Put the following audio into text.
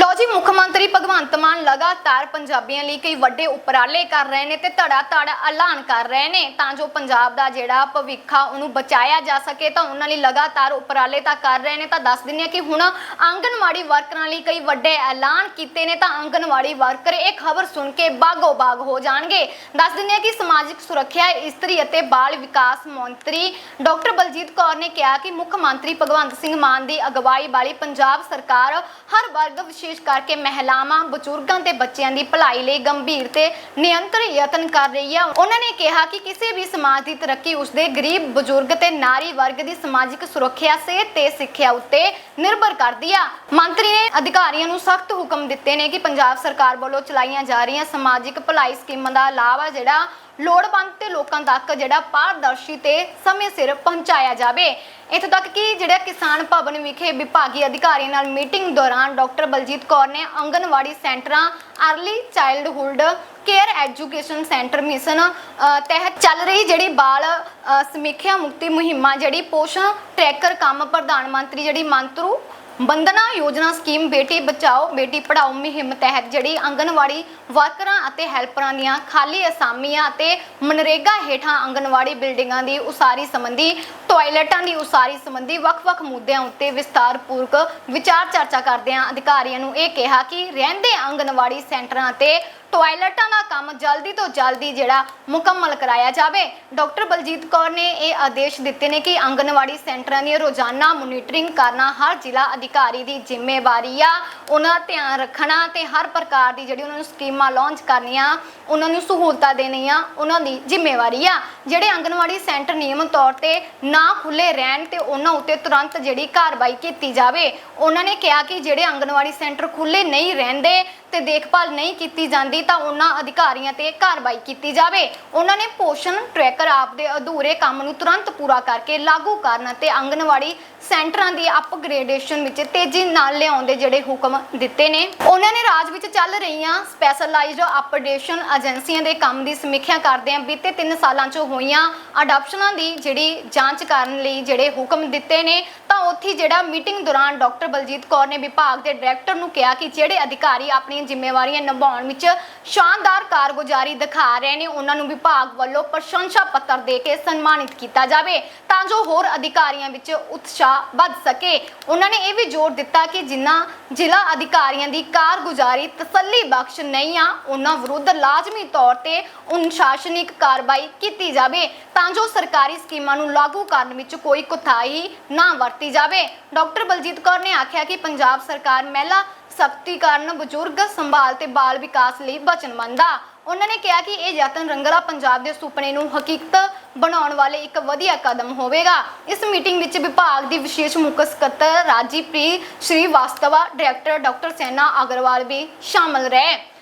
lo ਜੀ ਮੁੱਖ ਮੰਤਰੀ ਭਗਵੰਤ ਮਾਨ ਲਗਾਤਾਰ ਪੰਜਾਬੀਆਂ ਲਈ ਕਈ ਵੱਡੇ ਉਪਰਾਲੇ ਕਰ ਰਹੇ ਨੇ ਤੇ ਧੜਾ ਧੜ ਐਲਾਨ ਕਰ ਰਹੇ ਨੇ। ਤਾਂ ਜੋ ਪੰਜਾਬ ਦਾ ਜਿਹੜਾ ਭਵਿੱਖ ਉਹਨੂੰ ਬਚਾਇਆ ਜਾ ਸਕੇ, ਤਾਂ ਉਹਨਾਂ ਲਈ ਲਗਾਤਾਰ ਉਪਰਾਲੇ ਤਾਂ ਕਰ ਰਹੇ ਨੇ। ਤਾਂ ਦੱਸ ਦਿੰਦੇ ਕਿ ਹੁਣ ਆਂਗਨਵਾੜੀ ਵਰਕਰਾਂ ਲਈ ਕਈ ਵੱਡੇ ਐਲਾਨ ਕੀਤੇ ਨੇ। ਤਾਂ ਆਂਗਨਵਾੜੀ ਵਰਕਰ ਇਹ ਖਬਰ ਸੁਣ ਕੇ ਬਾਗੋ ਬਾਗ ਹੋ ਜਾਣਗੇ। ਦੱਸ ਦਿੰਦੇ ਆ ਕਿ ਸਮਾਜਿਕ ਸੁਰੱਖਿਆ ਇਸਤਰੀ ਅਤੇ ਬਾਲ ਵਿਕਾਸ ਮੰਤਰੀ ਡਾਕਟਰ ਬਲਜੀਤ ਕੌਰ ਨੇ ਕਿਹਾ ਕਿ ਮੁੱਖ ਮੰਤਰੀ ਭਗਵੰਤ ਸਿੰਘ ਮਾਨ ਦੀ ਅਗਵਾਈ ਵਾਲੀ ਪੰਜਾਬ ਸਰਕਾਰ ਹਰ ਵਰਗ ਵਿਸ਼ੇਸ਼ ਕਰਕੇ ਮਹਿਲਾਵਾਂ, ਬਜ਼ੁਰਗਾਂ ਤੇ ਬੱਚਿਆਂ ਦੀ ਭਲਾਈ ਲਈ ਗੰਭੀਰ ਤੇ ਨਿਯੰਤਰ ਯਤਨ ਕਰ ਰਹੀ ਹੈ ਉਹਨਾਂ ਨੇ ਕਿਹਾ ਕਿ ਕਿਸੇ ਵੀ ਸਮਾਜ ਦੀ ਤਰੱਕੀ ਉਸਦੇ ਗਰੀਬ, ਬਜ਼ੁਰਗ ਤੇ ਨਾਰੀ ਵਰਗ ਦੀ ਸਮਾਜਿਕ ਸੁਰੱਖਿਆ, ਸਿਹਤ ਤੇ ਸਿੱਖਿਆ ਉੱਤੇ ਨਿਰਭਰ ਕਰਦੀ ਆ। ਮੰਤਰੀ ਨੇ ਅਧਿਕਾਰੀਆਂ ਨੂੰ ਸਖਤ ਹੁਕਮ ਦਿੱਤੇ ਨੇ ਕਿ ਪੰਜਾਬ ਸਰਕਾਰ ਵੱਲੋਂ ਚਲਾਈਆਂ ਜਾ ਰਹੀਆਂ ਸਮਾਜਿਕ ਭਲਾਈ ਸਕੀਮਾਂ ਦਾ ਲਾਭ ਆ ਜਿਹੜਾ ਲੋੜਵੰਦ ਤੇ ਲੋਕਾਂ ਤੱਕ ਜਿਹੜਾ ਪਾਰਦਰਸ਼ੀ ਤੇ ਸਮੇਂ ਸਿਰ ਪਹੁੰਚਾਇਆ ਜਾਵੇ। ਇੱਥੋਂ ਤੱਕ ਕਿ ਜਿਹੜਾ ਕਿਸਾਨ ਭਵਨ ਵਿਖੇ ਵਿਭਾਗੀ ਅਧਿਕਾਰੀਆਂ ਨਾਲ ਮੀਟਿੰਗ ਦੌਰਾਨ ਡਾਕਟਰ ਬਲਜੀਤ ਕੌਰ ਨੇ ਆਂਗਨਵਾੜੀ ਸੈਂਟਰਾਂ, early childhood, care education centre mission ਤਹਿਤ ਚੱਲ ਰਹੀ ਜਿਹੜੀ ਬਾਲ ਸਮੀਖਿਆ ਮੁਕਤੀ ਮੁਹਿੰਮਾਂ, ਜਿਹੜੀ ਪੋਸ਼ਣ ਟਰੈਕਰ ਕੰਮ ਪ੍ਰਧਾਨ ਮੰਤਰੀ ਜਿਹੜੀ ਮੰਤਰੂ ਬੰਦਨਾ ਯੋਜਨਾ ਸਕੀਮ ਬੇਟੀ ਬਚਾਓ, ਬੇਟੀ ਪੜਾਓ ਮੁਹਿੰਮ ਤਹਿਤ ਜਿਹੜੀ ਆਂਗਨਵਾੜੀ ਵਰਕਰਾਂ ਅਤੇ ਹੈਲਪਰਾਂ ਦੀਆਂ ਖਾਲੀ ਅਸਾਮੀਆਂ ਅਤੇ ਮਨਰੇਗਾ ਹੇਠਾਂ ਆਂਗਨਵਾੜੀ ਬਿਲਡਿੰਗਾਂ ਦੀ ਉਸਾਰੀ ਸੰਬੰਧੀ, ਟਾਇਲਟਾਂ ਦੀ ਉਸਾਰੀ ਸੰਬੰਧੀ ਵੱਖ-ਵੱਖ ਮੁੱਦਿਆਂ ਉੱਤੇ ਵਿਸਤਾਰਪੂਰਕ ਵਿਚਾਰ ਚਰਚਾ ਕਰਦਿਆਂ ਅਧਿਕਾਰੀਆਂ ਨੂੰ ਇਹ ਕਿਹਾ ਕਿ ਰਹਿੰਦੇ ਆਂਗਨਵਾੜੀ ਸੈਂਟਰਾਂ ਤੇ ਟਾਇਲਟਾਂ ਦਾ ਕੰਮ ਜਲਦੀ ਤੋਂ ਜਲਦੀ ਜਿਹੜਾ ਮੁਕੰਮਲ ਕਰਾਇਆ ਜਾਵੇ। ਡਾਕਟਰ ਬਲਜੀਤ ਕੌਰ ਨੇ ਇਹ ਆਦੇਸ਼ ਦਿੱਤੇ ਨੇ ਕਿ ਆਂਗਨਵਾੜੀ ਸੈਂਟਰਾਂ ਦੀ ਰੋਜ਼ਾਨਾ ਮੋਨੀਟਰਿੰਗ ਕਰਨਾ ਹਰ ਜ਼ਿਲ੍ਹਾ ਅਧਿਕਾਰੀ ਦੀ ਜ਼ਿੰਮੇਵਾਰੀ ਆ। ਉਹਨਾਂ ਦਾ ਧਿਆਨ ਰੱਖਣਾ ਤੇ ਹਰ ਪ੍ਰਕਾਰ ਦੀ ਜਿਹੜੀ ਉਹਨਾਂ ਨੂੰ ਸਕੀਮਾਂ ਲਾਂਚ ਕਰਨੀਆਂ, ਉਹਨਾਂ ਨੂੰ ਸਹੂਲਤਾਂ ਦੇਣੀਆਂ, ਉਹਨਾਂ ਦੀ ਜ਼ਿੰਮੇਵਾਰੀ ਆ। ਜਿਹੜੇ ਆਂਗਨਵਾੜੀ ਸੈਂਟਰ ਨਿਯਮਿਤ ਤੌਰ ਤੇ ਨਾ ਖੁੱਲੇ ਰਹਿਣ ਤੇ ਉਹਨਾਂ ਉੱਤੇ ਤੁਰੰਤ ਜਿਹੜੀ ਕਾਰਵਾਈ ਕੀਤੀ ਜਾਵੇ, ਉਹਨਾਂ ਨੇ ਕਿਹਾ ਕਿ ਜਿਹੜੇ ਆਂਗਨਵਾੜੀ ਸੈਂਟਰ ਖੁੱਲੇ ਨਹੀਂ ਰਹਿੰਦੇ ਤੇ ਦੇਖਭਾਲ ਨਹੀਂ ਕੀਤੀ ਜਾਂਦੀ ਤਾਂ ਉਹਨਾਂ ਅਧਿਕਾਰੀਆਂ ਤੇ ਕਾਰਵਾਈ ਕੀਤੀ ਜਾਵੇ। ਉਹਨਾਂ ਨੇ ਪੋਸ਼ਣ ਟਰੈਕਰ ਆਪ ਦੇ ਅਧੂਰੇ ਕੰਮ ਨੂੰ ਤੁਰੰਤ ਪੂਰਾ ਕਰਕੇ ਲਾਗੂ ਕਰਨ ਤੇ ਆਂਗਨਵਾੜੀ ਸੈਂਟਰਾਂ ਦੀ ਅਪਗ੍ਰੇਡੇਸ਼ਨ ਵਿੱਚ ਤੇਜ਼ੀ ਨਾਲ ਲਿਆਉਣ ਦੇ ਜਿਹੜੇ ਹੁਕਮ ਦਿੱਤੇ ਨੇ। ਉਹਨਾਂ ਨੇ ਰਾਜ ਵਿੱਚ ਚੱਲ ਰਹੀਆਂ ਸਪੈਸ਼ਲਾਈਜ਼ਡ ਅਪਡੇਸ਼ਨ ਏਜੰਸੀਆਂ ਦੇ ਕੰਮ ਦੀ ਸਮੀਖਿਆ ਕਰਦੇ ਆ ਬੀਤੇ 3 ਸਾਲਾਂ 'ਚ ਹੋਈਆਂ ਅਡਾਪਸ਼ਨਾਂ ਦੀ ਜਿਹੜੀ ਜਾਂਚ ਕਰਨ ਲਈ ਜਿਹੜੇ ਹੁਕਮ ਦਿੱਤੇ ਨੇ, ਤਾਂ ਉੱਥੇ ਜਿਹੜਾ ਮੀਟਿੰਗ ਦੌਰਾਨ ਡਾਕਟਰ ਬਲਜੀਤ ਕੌਰ ਨੇ ਵਿਭਾਗ ਦੇ ਡਾਇਰੈਕਟਰ ਨੂੰ ਕਿਹਾ ਕਿ ਜਿਹੜੇ ਅਧਿਕਾਰੀ ਆਪਣੀਆਂ ਜ਼ਿੰਮੇਵਾਰੀਆਂ ਨਿਭਾਉਣ ਵਿੱਚ ਸ਼ਾਨਦਾਰ ਕਾਰਗੁਜ਼ਾਰੀ ਦਿਖਾ ਰਹੇ ਨੇ। ਉਹਨਾਂ ਨੂੰ ਵਿਭਾਗ ਵੱਲੋਂ ਪ੍ਰਸ਼ੰਸਾ ਪੱਤਰ ਦੇ ਕੇ ਸਨਮਾਨਿਤ ਕੀਤਾ ਜਾਵੇ ਤਾਂ ਜੋ ਹੋਰ ਅਧਿਕਾਰੀਆਂ ਵਿੱਚ ਉਤਸ਼ਾਹ ਵੱਧ ਸਕੇ। ਉਹਨਾਂ ਨੇ ਇਹ ਵੀ ਜ਼ੋਰ ਦਿੱਤਾ ਕਿ ਜਿਨ੍ਹਾਂ ਜ਼ਿਲ੍ਹਾ ਅਧਿਕਾਰੀਆਂ ਦੀ ਕਾਰਗੁਜ਼ਾਰੀ ਤਸੱਲੀ ਬਖਸ਼ ਨਹੀਂ ਆ, ਉਹਨਾਂ ਵਿਰੁੱਧ ਲਾਜ਼ਮੀ ਤੌਰ ਤੇ ਅਨੁਸ਼ਾਸਨਿਕ ਕਾਰਵਾਈ ਕੀਤੀ ਜਾਵੇ ਤਾਂ ਜੋ ਸਰਕਾਰੀ ਸਕੀਮਾਂ ਨੂੰ ਲਾਗੂ ਕਰਨ ਵਿੱਚ ਕੋਈ ਕੁਤਾਹੀ ਨਾ ਵਰਤੀ ਜਾਵੇ। ਡਾਕਟਰ ਬਲਜੀਤ ਕੌਰ ਨੇ ਆਖਿਆ ਕਿ ਪੰਜਾਬ ਸਰਕਾਰ ਮਹਿਲਾ ਸਖਤੀਕਰਨ ਬਜ਼ੁਰਗ ਸੰਭਾਲ ਤੇ ਬਾਲ ਵਿਕਾਸ ਲਈ ਵਚਨਬੰਦ ਉਹਨਾਂ ਨੇ ਕਿਹਾ ਕਿ ਇਹ ਯਤਨ ਰੰਗਲਾ ਪੰਜਾਬ ਦੇ ਸੁਪਨੇ ਨੂੰ ਹਕੀਕਤ ਬਣਾਉਣ ਵਾਲੇ ਇੱਕ ਵਧੀਆ ਕਦਮ ਹੋਵੇਗਾ। ਇਸ ਮੀਟਿੰਗ ਵਿੱਚ ਵਿਭਾਗ ਦੀ ਵਿਸ਼ੇਸ਼ ਮੁੱਖ ਸਕੱਤਰ ਰਾਜੀਪ੍ਰੀਤ ਸ਼੍ਰੀਵਾਸਤਵਾ ਡਾਇਰੈਕਟਰ ਡਾਕਟਰ ਸੈਨਾ ਅਗਰਵਾਲ ਵੀ ਸ਼ਾਮਲ ਰਹੇ।